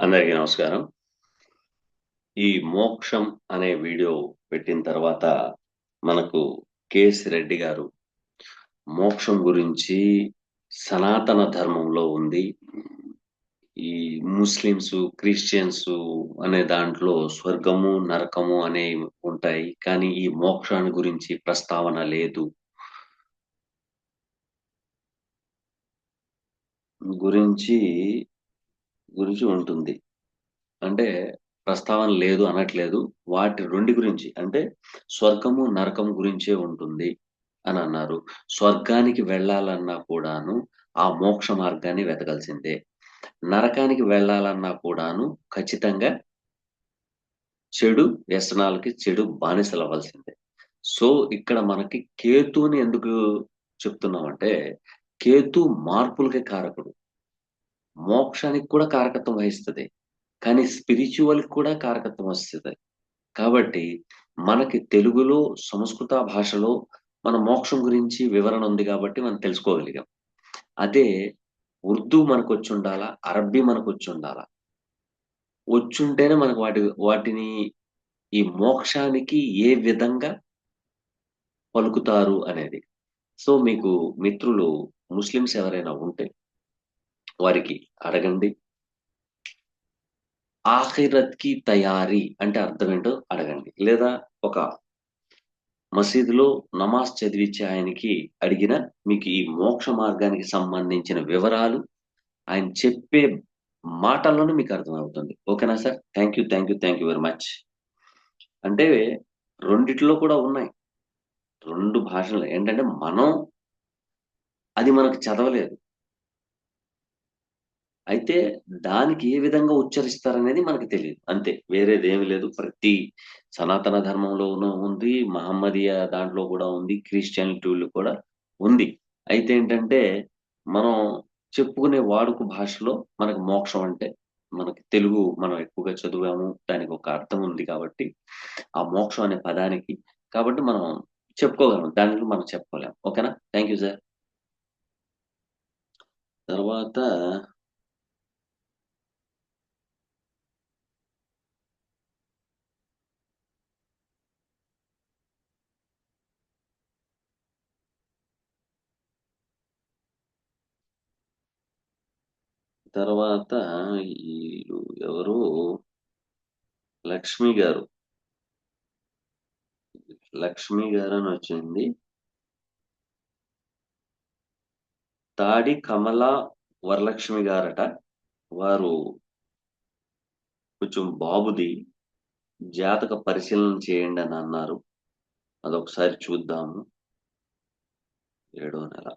అందరికీ నమస్కారం. ఈ మోక్షం అనే వీడియో పెట్టిన తర్వాత మనకు కేఎస్ రెడ్డి గారు మోక్షం గురించి సనాతన ధర్మంలో ఉంది. ఈ ముస్లిమ్స్, క్రిస్టియన్స్ అనే దాంట్లో స్వర్గము, నరకము అనే ఉంటాయి. కానీ ఈ మోక్షాన్ని గురించి ప్రస్తావన లేదు. గురించి గురించి ఉంటుంది. అంటే ప్రస్తావన లేదు అనట్లేదు. వాటి రెండు గురించి అంటే స్వర్గము, నరకం గురించే ఉంటుంది అని అన్నారు. స్వర్గానికి వెళ్ళాలన్నా కూడాను ఆ మోక్ష మార్గాన్ని వెతకాల్సిందే. నరకానికి వెళ్ళాలన్నా కూడాను ఖచ్చితంగా చెడు వ్యసనాలకి చెడు బానిసలవ్వాల్సిందే. సో, ఇక్కడ మనకి కేతుని ఎందుకు చెప్తున్నామంటే కేతు మార్పులకి కారకుడు. మోక్షానికి కూడా కారకత్వం వహిస్తుంది కానీ స్పిరిచువల్ కూడా కారకత్వం వస్తుంది కాబట్టి మనకి తెలుగులో, సంస్కృత భాషలో మన మోక్షం గురించి వివరణ ఉంది కాబట్టి మనం తెలుసుకోగలిగాం. అదే ఉర్దూ మనకు వచ్చి ఉండాలా అరబ్బీ ఉండాలా వచ్చుంటేనే మనకు వాటి వాటిని ఈ మోక్షానికి ఏ విధంగా పలుకుతారు అనేది. సో, మీకు మిత్రులు ముస్లిమ్స్ ఎవరైనా ఉంటే వారికి అడగండి. ఆఖిరత్‌కి తయారీ అంటే అర్థం ఏంటో అడగండి. లేదా ఒక మసీదులో నమాజ్ చదివించే ఆయనకి అడిగిన మీకు ఈ మోక్ష మార్గానికి సంబంధించిన వివరాలు ఆయన చెప్పే మాటల్లోనే మీకు అర్థమవుతుంది. ఓకేనా sir? Thank you. Thank you. Thank you very much. అంటే రెండిట్లో కూడా ఉన్నాయి. రెండు భాషలు ఏంటంటే మనం అది మనకు చదవలేదు. అయితే దానికి ఏ విధంగా ఉచ్చరిస్తారనేది మనకు తెలియదు అంతే. వేరేదేమి లేదు. ప్రతి సనాతన ధర్మంలోనూ ఉంది. మహమ్మదీయ దాంట్లో కూడా ఉంది. క్రిస్టియానిటీలో కూడా ఉంది. అయితే ఏంటంటే మనం చెప్పుకునే వాడుక భాషలో మనకు మోక్షం అంటే మనకి తెలుగు మనం ఎక్కువగా చదివాము. దానికి ఒక అర్థం ఉంది కాబట్టి ఆ మోక్షం అనే పదానికి కాబట్టి మనం చెప్పుకోగలం. దానికి మనం చెప్పుకోలేము ఓకేనా? Thank you sir. తర్వాత తర్వాత వీళ్ళు ఎవరు లక్ష్మి గారు. లక్ష్మి గారనొచ్చింది. తాడి కమల వరలక్ష్మి గారట. వారు కొంచెం బాబుది జాతక పరిశీలన చేయండి అని అన్నారు. అదొకసారి చూద్దాము. ఏడో నెల.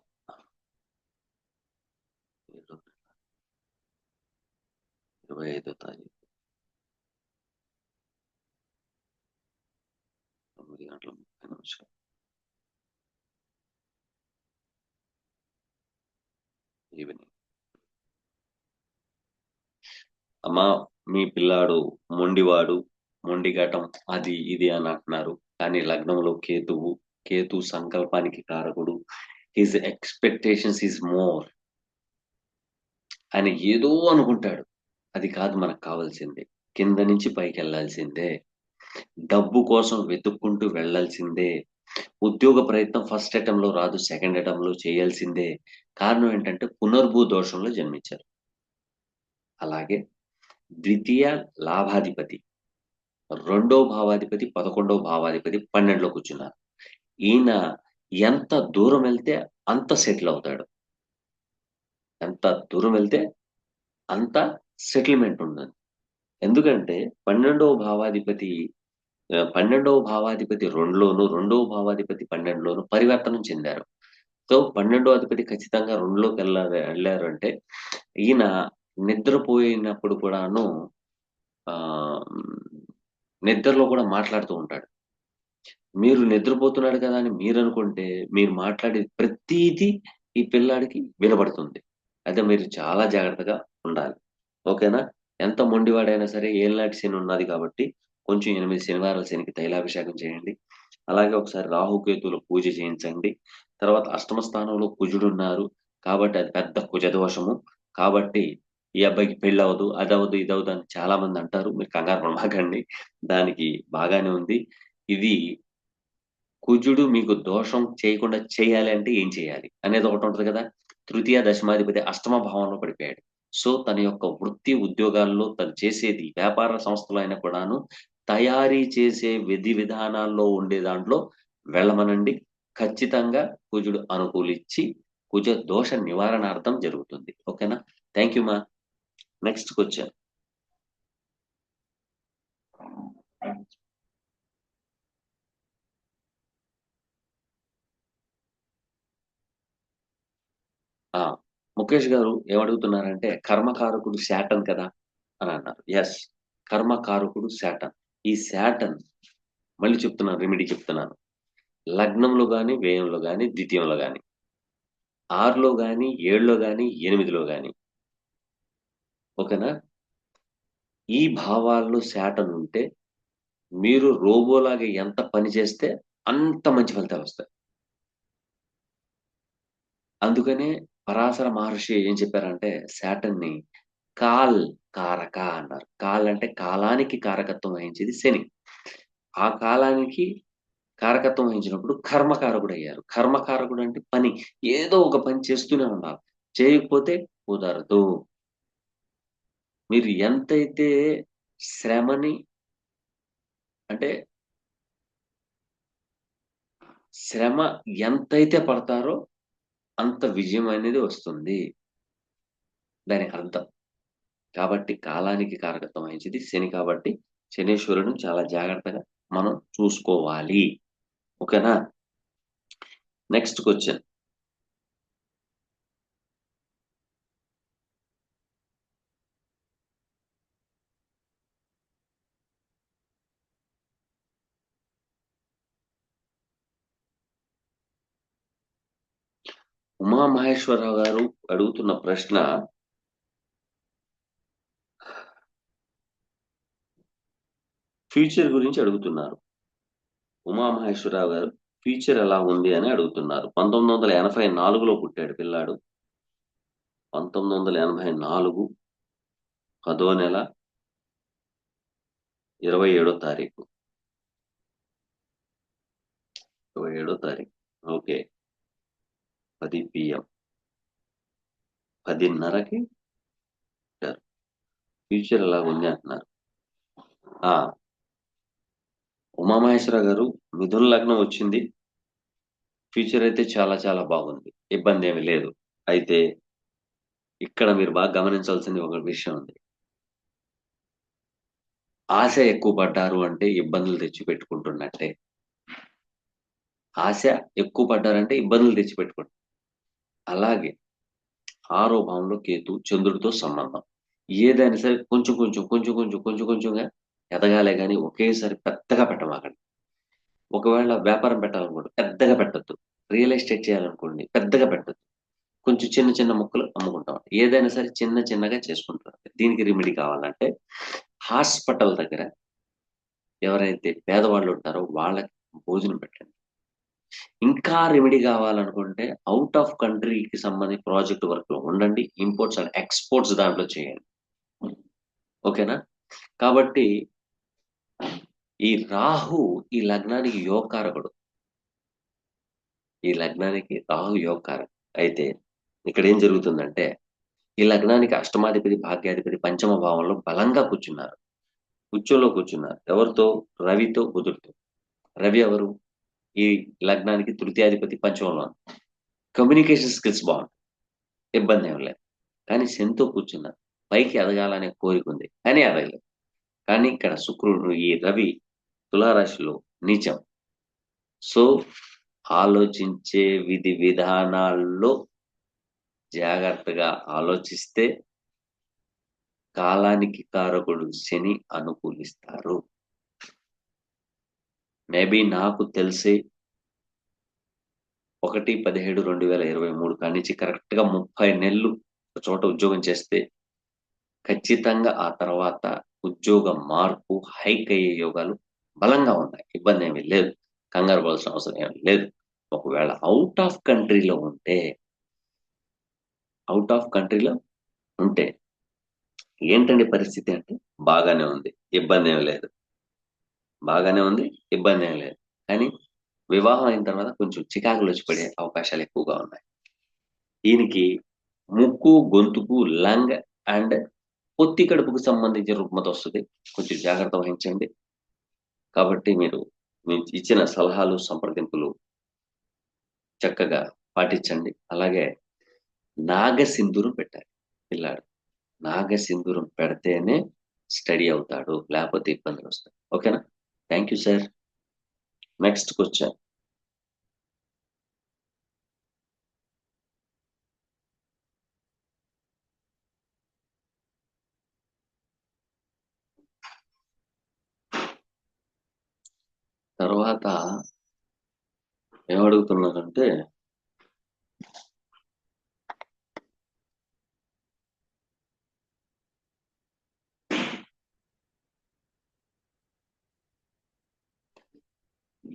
ఏడో నెల. 25 తారీఖు. 9 గంటల 30 నిమిషాలు. ఈవినింగ్. అమ్మా మీ పిల్లాడు మొండివాడు, మొండిఘటం అది ఇది అని అంటున్నారు. కానీ లగ్నంలో కేతువు, కేతు సంకల్పానికి కారకుడు. His expectations is more. ఆయన ఏదో అనుకుంటాడు. అది కాదు మనకు కావాల్సింది. కింద నుంచి పైకెళ్ళాల్సిందే. డబ్బు కోసం వెతుక్కుంటూ వెళ్ళాల్సిందే. ఉద్యోగ ప్రయత్నం ఫస్ట్ అటెంప్ట్‌లో రాదు. సెకండ్ అటెంప్ట్‌లో చేయాల్సిందే. కారణం ఏంటంటే పునర్భూ దోషంలో జన్మించారు. అలాగే ద్వితీయ లాభాధిపతి. రెండో భావాధిపతి, 11వ భావాధిపతి 12లో కూర్చున్నారు. ఈయన ఎంత దూరం వెళ్తే అంత సెటిల్ అవుతాడు. ఎంత దూరం వెళ్తే అంత సెటిల్‌మెంట్ ఉంటుంది. ఎందుకంటే 12వ భావాధిపతి పన్నెండవ భావాధిపతి రెండులోను రెండవ భావాధిపతి 12లోను పరివర్తనం చెందారు. సో, 12వ అధిపతి ఖచ్చితంగా 2లోకి ఎళ్ళారు వెళ్ళారు అంటే ఈయన నిద్రపోయినప్పుడు కూడాను నిద్రలో కూడా మాట్లాడుతూ ఉంటాడు. మీరు నిద్రపోతున్నాడు కదా అని మీరు అనుకుంటే మీరు మాట్లాడే ప్రతిదీ ఈ పిల్లాడికి వినబడుతుంది. అయితే మీరు చాలా జాగ్రత్తగా ఉండాలి. ఓకేనా? ఎంత మొండివాడైనా సరే ఏళ్ళనాటి శని ఉన్నది కాబట్టి కొంచెం ఎనిమిది శనివారాల శనికి తైలాభిషేకం చేయండి. అలాగే ఒకసారి రాహుకేతువుల పూజ చేయించండి. తర్వాత అష్టమ స్థానంలో కుజుడున్నారు. కాబట్టి అది పెద్ద కుజదోషము. కాబట్టి ఈ అబ్బాయికి పెళ్ళి అవ్వదు అది అవ్వదు ఇది అవ్వదు అని చాలా మంది అంటారు మీరు కంగారు పడమాకండి దానికి బాగానే ఉంది ఇది కుజుడు మీకు దోషం చేయకుండా చేయాలి అంటే ఏం చేయాలి అనేది ఒకటి ఉంటుంది కదా తృతీయ దశమాధిపతి అష్టమ భావంలో పడిపోయాడు సో తన యొక్క వృత్తి ఉద్యోగాల్లో తను చేసేది వ్యాపార సంస్థలు అయినా కూడాను తయారీ చేసే విధి విధానాల్లో ఉండే దాంట్లో వెళ్ళమనండి. ఖచ్చితంగా కుజుడు అనుకూలిచ్చి కుజ దోష నివారణార్థం జరుగుతుంది. ఓకేనా? థ్యాంక్ యూ మా. Next question. ఆ. ముఖేష్ గారు ఏమడుగుతున్నారంటే కర్మకారకుడు శాటన్ కదా అని అన్నారు. ఎస్ కర్మకారకుడు శాటన్. ఈ శాటన్ మళ్ళీ చెప్తున్నాను రెమెడీ చెప్తున్నాను. లగ్నంలో కానీ వ్యయంలో కానీ ద్వితీయంలో కానీ ఆరులో కానీ ఏడులో కానీ ఎనిమిదిలో కానీ ఓకేనా? ఈ భావాల్లో శాటన్ ఉంటే మీరు రోబోలాగా ఎంత పని చేస్తే అంత మంచి ఫలితాలు వస్తాయి. అందుకనే పరాశర మహర్షి ఏం చెప్పారంటే శాటన్ని కాల్ కారక అన్నారు. కాల్ అంటే కాలానికి కారకత్వం వహించేది శని. ఆ కాలానికి కారకత్వం వహించినప్పుడు కర్మకారకుడు అయ్యారు కర్మకారకుడు అంటే పని. ఏదో ఒక పని చేస్తూనే ఉండాలి చేయకపోతే కుదరదు. మీరు ఎంతైతే శ్రమని అంటే శ్రమ ఎంతైతే పడతారో అంత విజయం అనేది వస్తుంది. దాని అర్థం. కాబట్టి కాలానికి కారకత్వం వహించింది శని కాబట్టి శనీశ్వరుడు చాలా జాగ్రత్తగా మనం చూసుకోవాలి. ఓకేనా? నెక్స్ట్ క్వశ్చన్ ఉమామహేశ్వరరావు గారు అడుగుతున్న ప్రశ్న ఫ్యూచర్ గురించి అడుగుతున్నారు. ఉమామహేశ్వరరావు గారు ఫ్యూచర్ ఎలా ఉంది అని అడుగుతున్నారు. పంతొమ్మిది వందల ఎనభై నాలుగులో పుట్టాడు పిల్లాడు. పంతొమ్మిది వందల ఎనభై నాలుగు పదో నెల ఇరవై ఏడో తారీఖు. ఇరవై ఏడో తారీఖు. ఓకే. పది పిఎం పదిన్నరకి ఫ్యూచర్ ఎలా ఉంది అంటున్నారు. ఆ. ఉమామహేశ్వర గారు మిథున లగ్నం వచ్చింది. ఫ్యూచర్ అయితే చాలా చాలా బాగుంది. ఇబ్బంది ఏమి లేదు. అయితే ఇక్కడ మీరు బాగా గమనించాల్సింది ఒక విషయం ఉంది. ఆశ ఎక్కువ పడ్డారు అంటే ఇబ్బందులు తెచ్చి పెట్టుకుంటున్నట్టే ఆశ ఎక్కువ పడ్డారంటే ఇబ్బందులు తెచ్చి పెట్టుకుంటారు అలాగే ఆరో భావంలో కేతు చంద్రుడితో సంబంధం. ఏదైనా సరే కొంచెం కొంచెం కొంచెం కొంచెం కొంచెం కొంచెంగా ఎదగాలే కానీ ఒకేసారి పెద్దగా పెట్టమాకండి. ఒకవేళ వ్యాపారం పెట్టాలనుకోండి పెద్దగా పెట్టద్దు. రియల్ ఎస్టేట్ చేయాలనుకోండి పెద్దగా పెట్టద్దు. కొంచెం చిన్న చిన్న ముక్కలు అమ్ముకుంటాం. ఏదైనా సరే చిన్న చిన్నగా చేసుకుంటారు దీనికి రెమెడీ కావాలంటే హాస్పిటల్ దగ్గర ఎవరైతే పేదవాళ్ళు ఉంటారో వాళ్ళకి భోజనం పెట్టండి. ఇంకా రెమెడీ కావాలనుకుంటే అవుట్ ఆఫ్ కంట్రీకి సంబంధించి ప్రాజెక్ట్ వర్క్లో ఉండండి ఇంపోర్ట్స్ అండ్ ఎక్స్పోర్ట్స్ దాంట్లో చేయండి. ఓకేనా? కాబట్టి ఈ రాహు ఈ లగ్నానికి యోగకారకుడు. ఈ లగ్నానికి రాహు యోగకారకుడు. అయితే ఇక్కడ ఏం జరుగుతుందంటే ఈ లగ్నానికి అష్టమాధిపతి భాగ్యాధిపతి పంచమ భావంలో బలంగా కూర్చున్నారు. ఉచ్చంలో కూర్చున్నారు. ఎవరితో? రవితో బుధుడితో. రవి ఎవరు? ఈ లగ్నానికి తృతీయాధిపతి పంచమంలో కమ్యూనికేషన్ స్కిల్స్ బాగుంటాయి. ఇబ్బంది ఏం లేదు. కానీ శనితో కూర్చున్న పైకి ఎదగాలనే కోరిక ఉంది. కానీ ఎదగలేదు. కానీ ఇక్కడ శుక్రుడు ఈ రవి తులారాశిలో నీచం. సో ఆలోచించే విధి విధానాల్లో జాగ్రత్తగా ఆలోచిస్తే కాలానికి కారకుడు శని అనుకూలిస్తారు. మేబీ నాకు తెలిసి ఒకటి పదిహేడు రెండు వేల ఇరవై మూడు కానించి నుంచి కరెక్ట్గా ముప్పై నెలలు ఒక చోట ఉద్యోగం చేస్తే ఖచ్చితంగా ఆ తర్వాత ఉద్యోగ మార్పు హైక్ అయ్యే యోగాలు బలంగా ఉన్నాయి. ఇబ్బంది ఏమీ లేదు. కంగారు పడాల్సిన అవసరం ఏమి లేదు. ఒకవేళ అవుట్ ఆఫ్ కంట్రీలో ఉంటే అవుట్ ఆఫ్ కంట్రీలో ఉంటే ఏంటండి పరిస్థితి అంటే? బాగానే ఉంది. ఇబ్బంది ఏం లేదు. బాగానే ఉంది ఇబ్బంది ఏం లేదు. కానీ వివాహం అయిన తర్వాత కొంచెం చికాకులు వచ్చి పడే అవకాశాలు ఎక్కువగా ఉన్నాయి. దీనికి ముక్కు గొంతుకు లంగ్ అండ్ పొత్తి కడుపుకు సంబంధించిన రుగ్మత వస్తుంది. కొంచెం జాగ్రత్త వహించండి. కాబట్టి మీరు మీ ఇచ్చిన సలహాలు సంప్రదింపులు చక్కగా పాటించండి. అలాగే నాగసింధూరం పెట్టాలి పిల్లాడు. నాగసింధూరం పెడితేనే స్టడీ అవుతాడు లేకపోతే ఇబ్బందులు వస్తాయి. ఓకేనా? Thank you sir next question తర్వాత ఏమడుగుతున్నారంటే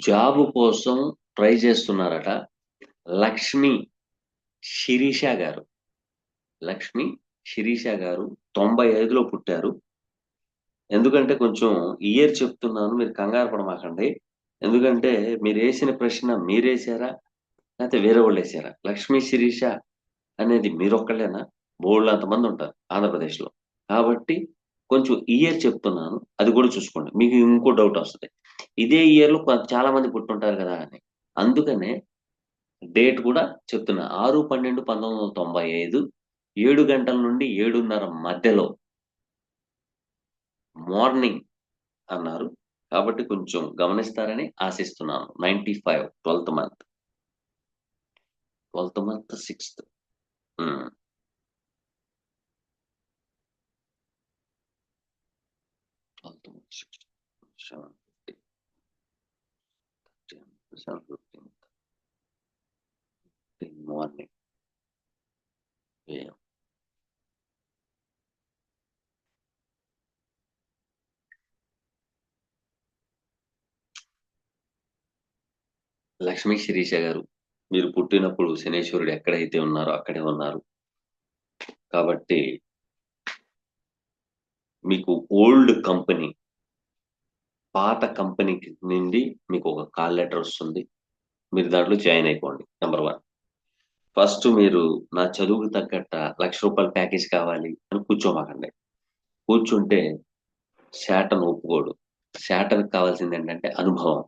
జాబ్ కోసం ట్రై చేస్తున్నారట లక్ష్మి శిరీష గారు. లక్ష్మి శిరీష గారు తొంభై ఐదులో పుట్టారు. ఎందుకంటే కొంచెం ఇయర్ చెప్తున్నాను మీరు కంగారు పడమాకండి. ఎందుకంటే మీరు వేసిన ప్రశ్న మీరేసారా లేకపోతే వేరే వాళ్ళు వేసారా? లక్ష్మీ శిరీష అనేది మీరొక్కళ్ళేనా? బోళ్ళు అంతమంది ఉంటారు ఆంధ్రప్రదేశ్లో. కాబట్టి కొంచెం ఇయర్ చెప్తున్నాను అది కూడా చూసుకోండి. మీకు ఇంకో డౌట్ వస్తుంది. ఇదే ఇయర్లో చాలా మంది పుట్టుంటారు కదా అని. అందుకనే డేట్ కూడా చెప్తున్నా. ఆరు పన్నెండు పంతొమ్మిది వందల తొంభై ఐదు ఏడు గంటల నుండి ఏడున్నర మధ్యలో మార్నింగ్ అన్నారు. కాబట్టి కొంచెం గమనిస్తారని ఆశిస్తున్నాను. Ninety five twelfth month. Twelfth month sixth. Twelfth month sixth. Seven. Fifty seven fifteen morning Lakshmi Sirisha గారు మీరు పుట్టినప్పుడు శనేశ్వరుడు ఎక్కడైతే ఉన్నారో అక్కడే ఉన్నారు. కాబట్టి మీకు ఓల్డ్ కంపెనీ పాత కంపెనీ నుండి మీకు ఒక కాల్ లెటర్ వస్తుంది. మీరు దాంట్లో జాయిన్ అయిపోండి. Number one. ఫస్ట్ మీరు నా చదువుకు తగ్గట్ట లక్ష రూపాయల ప్యాకేజ్ కావాలి అని కూర్చోమాకండి. కూర్చుంటే శాటను ఒప్పుకోడు. శాటన్కి కావాల్సింది ఏంటంటే అనుభవం.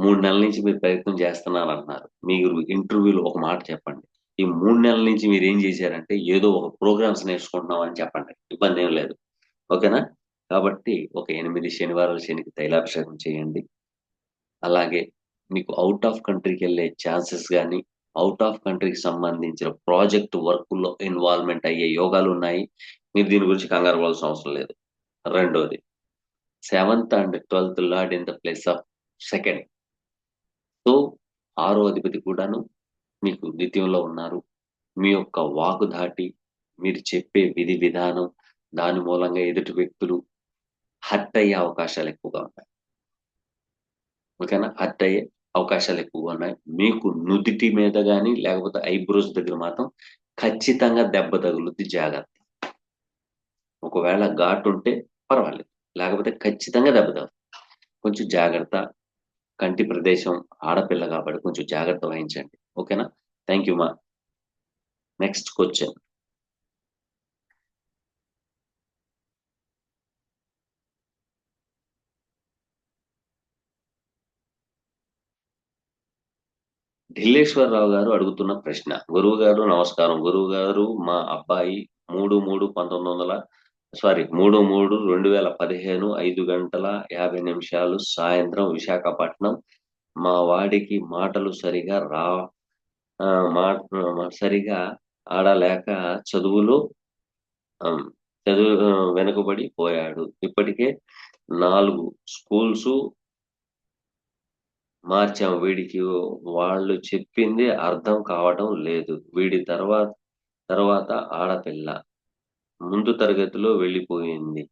మూడు నెలల నుంచి మీరు ప్రయత్నం చేస్తున్నాను అంటున్నారు మీరు ఇంటర్వ్యూలో ఒక మాట చెప్పండి. ఈ మూడు నెలల నుంచి మీరు ఏం చేశారంటే ఏదో ఒక ప్రోగ్రామ్స్ నేర్చుకుంటున్నాం అని చెప్పండి. ఇబ్బంది ఏం లేదు. ఓకేనా? కాబట్టి ఒక ఎనిమిది శనివారాలు శనికి తైలాభిషేకం చేయండి. అలాగే మీకు అవుట్ ఆఫ్ కంట్రీకి వెళ్ళే ఛాన్సెస్ కానీ అవుట్ ఆఫ్ కంట్రీకి సంబంధించిన ప్రాజెక్ట్ వర్క్లో ఇన్వాల్వ్మెంట్ అయ్యే యోగాలు ఉన్నాయి. మీరు దీని గురించి కంగారు పడాల్సిన అవసరం లేదు. రెండోది seventh and twelfth lord in the place of second so ఆరో అధిపతి కూడాను మీకు ద్వితీయంలో ఉన్నారు. మీ యొక్క వాకు దాటి మీరు చెప్పే విధి విధానం దాని మూలంగా ఎదుటి వ్యక్తులు హర్ట్ అయ్యే అవకాశాలు ఎక్కువగా ఉన్నాయి ఓకేనా హర్ట్ అయ్యే అవకాశాలు ఎక్కువగా ఉన్నాయి మీకు నుదిటి మీద కానీ లేకపోతే ఐబ్రోస్ దగ్గర మాత్రం ఖచ్చితంగా దెబ్బ తగులుద్ది జాగ్రత్త ఒకవేళ ఘాటు ఉంటే పర్వాలేదు లేకపోతే ఖచ్చితంగా దెబ్బ తగులుతుంది కొంచెం జాగ్రత్త కంటి ప్రదేశం ఆడపిల్ల కాబట్టి కొంచెం జాగ్రత్త వహించండి ఓకేనా థ్యాంక్ యూ మా నెక్స్ట్ క్వశ్చన్ ఢిల్లేశ్వరరావు గారు అడుగుతున్న ప్రశ్న. గురువు గారు నమస్కారం. గురువు గారు మా అబ్బాయి మూడు మూడు పంతొమ్మిది వందల సారీ మూడు మూడు రెండు వేల పదిహేను ఐదు గంటల యాభై నిమిషాలు సాయంత్రం విశాఖపట్నం. మా వాడికి మాటలు సరిగా రా మాట సరిగా ఆడలేక చదువులో చదువు వెనుకబడి పోయాడు. ఇప్పటికే నాలుగు స్కూల్స్ మార్చాం వీడికి. వాళ్ళు చెప్పింది అర్థం కావడం లేదు. వీడి తర్వాత తర్వాత ఆడపిల్ల ముందు తరగతిలో వెళ్ళిపోయింది.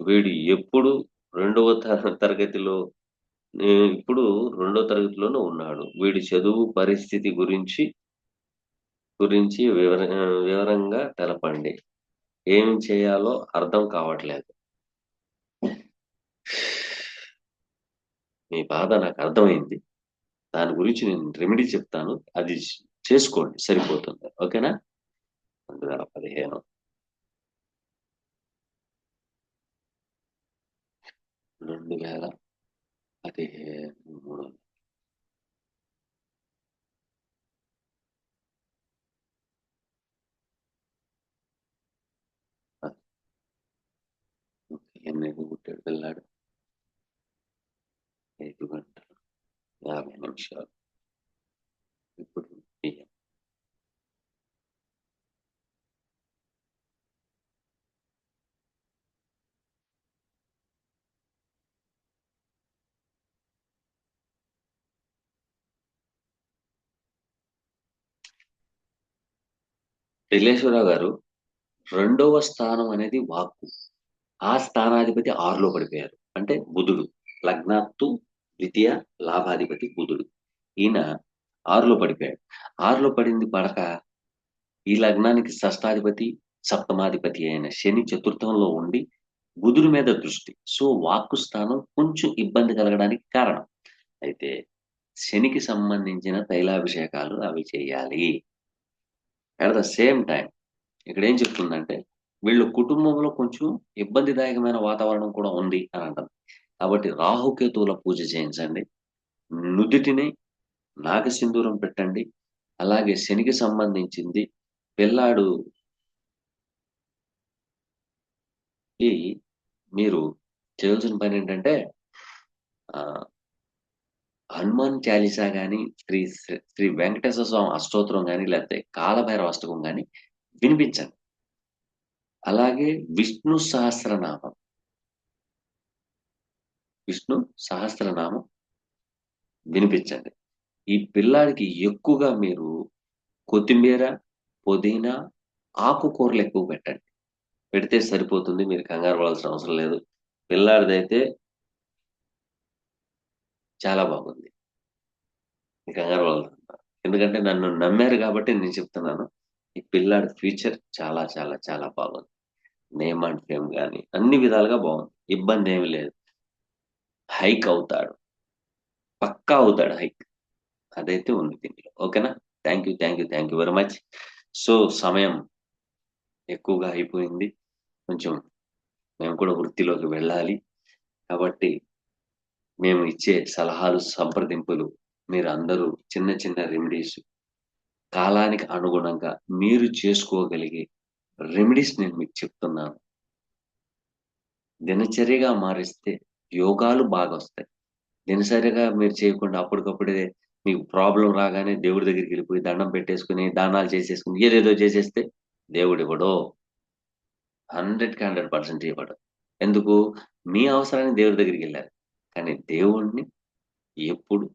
వీడు ఎప్పుడు రెండవ తరగతిలో ఇప్పుడు రెండో తరగతిలోనే ఉన్నాడు. వీడి చదువు పరిస్థితి గురించి గురించి వివర వివరంగా తెలపండి. ఏం చేయాలో అర్థం కావట్లేదు. మీ బాధ నాకు అర్థమైంది. దాని గురించి నేను రెమెడీ చెప్తాను. అది చేసుకోండి. సరిపోతుంది. ఓకేనా? రెండు వేల పదిహేను. రెండు వేల పదిహేను మూడు ఎన్ని పుట్టాడు పిల్లాడు. ఐదు గంటలు యాభై నిమిషాలు ఇప్పుడు బియ్యం రిలేశ్వరరావు గారు రెండవ స్థానం అనేది వాక్కు. ఆ స్థానాధిపతి ఆరులో పడిపోయారు. అంటే బుధుడు లగ్నాత్తు ద్వితీయ లాభాధిపతి బుధుడు. ఈయన ఆరులో పడిపోయాడు. ఆరులో పడింది పడక ఈ లగ్నానికి షష్టాధిపతి సప్తమాధిపతి అయిన శని చతుర్థంలో ఉండి బుధుడి మీద దృష్టి. సో వాక్కు స్థానం కొంచెం ఇబ్బంది కలగడానికి కారణం. అయితే శనికి సంబంధించిన తైలాభిషేకాలు అవి చేయాలి. అట్ ద సేమ్ టైం ఇక్కడ ఏం చెప్తుందంటే వీళ్ళు కుటుంబంలో కొంచెం ఇబ్బందిదాయకమైన వాతావరణం కూడా ఉంది అని అంటారు. కాబట్టి రాహుకేతువుల పూజ చేయించండి. నుదుటిని నాగసింధూరం పెట్టండి. అలాగే శనికి సంబంధించింది పిల్లాడు మీరు చేయాల్సిన పని ఏంటంటే హనుమాన్ చాలీసా కానీ శ్రీ శ్రీ వెంకటేశ్వర స్వామి అష్టోత్తరం కానీ లేకపోతే కాలభైరవ అష్టకం కానీ వినిపించండి. అలాగే విష్ణు సహస్రనామం. విష్ణు సహస్రనామం వినిపించండి. ఈ పిల్లాడికి ఎక్కువగా మీరు కొత్తిమీర పుదీనా ఆకుకూరలు ఎక్కువ పెట్టండి. పెడితే సరిపోతుంది మీరు కంగారు పడాల్సిన అవసరం లేదు. పిల్లాడిదైతే చాలా బాగుంది. కంగారు పడాల్సిన ఎందుకంటే నన్ను నమ్మారు కాబట్టి నేను చెప్తున్నాను ఈ పిల్లాడి ఫ్యూచర్ చాలా చాలా చాలా బాగుంది. నేమ్ అండ్ ఫేమ్ కానీ అన్ని విధాలుగా బాగుంది. ఇబ్బంది ఏమి లేదు. హైక్ అవుతాడు పక్కా అవుతాడు హైక్ అదైతే ఉంది దీనిలో. ఓకేనా? Thank you thank you thank you very much so సమయం ఎక్కువగా అయిపోయింది. కొంచెం మేము కూడా వృత్తిలోకి వెళ్ళాలి. కాబట్టి మేము ఇచ్చే సలహాలు సంప్రదింపులు మీరు అందరూ చిన్న చిన్న రెమెడీస్ కాలానికి అనుగుణంగా మీరు చేసుకోగలిగే రెమెడీస్ నేను మీకు చెప్తున్నాను. దినచర్యగా మారిస్తే యోగాలు బాగా వస్తాయి. దినసరిగా మీరు చేయకుండా అప్పటికప్పుడే మీకు ప్రాబ్లం రాగానే దేవుడి దగ్గరికి వెళ్ళిపోయి దండం పెట్టేసుకుని దానాలు చేసేసుకుని ఏదేదో చేసేస్తే దేవుడు హండ్రెడ్ హండ్రెడ్కి హండ్రెడ్ పర్సెంట్ ఇవ్వడు. ఎందుకు? మీ అవసరాన్ని దేవుడి దగ్గరికి వెళ్ళారు. కానీ దేవుణ్ణి ఎప్పుడు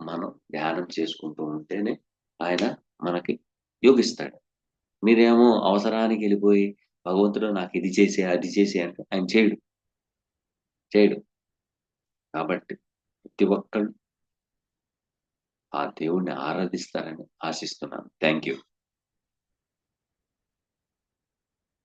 మనం ధ్యానం చేసుకుంటూ ఉంటేనే ఆయన మనకి యోగిస్తాడు. మీరేమో అవసరానికి వెళ్ళిపోయి భగవంతుడు నాకు ఇది చేసే అది చేసే అంటే ఆయన చేయడు. చేయడు. కాబట్టి ప్రతి ఒక్కళ్ళు ఆ దేవుణ్ణి ఆరాధిస్తారని ఆశిస్తున్నాను. Thank you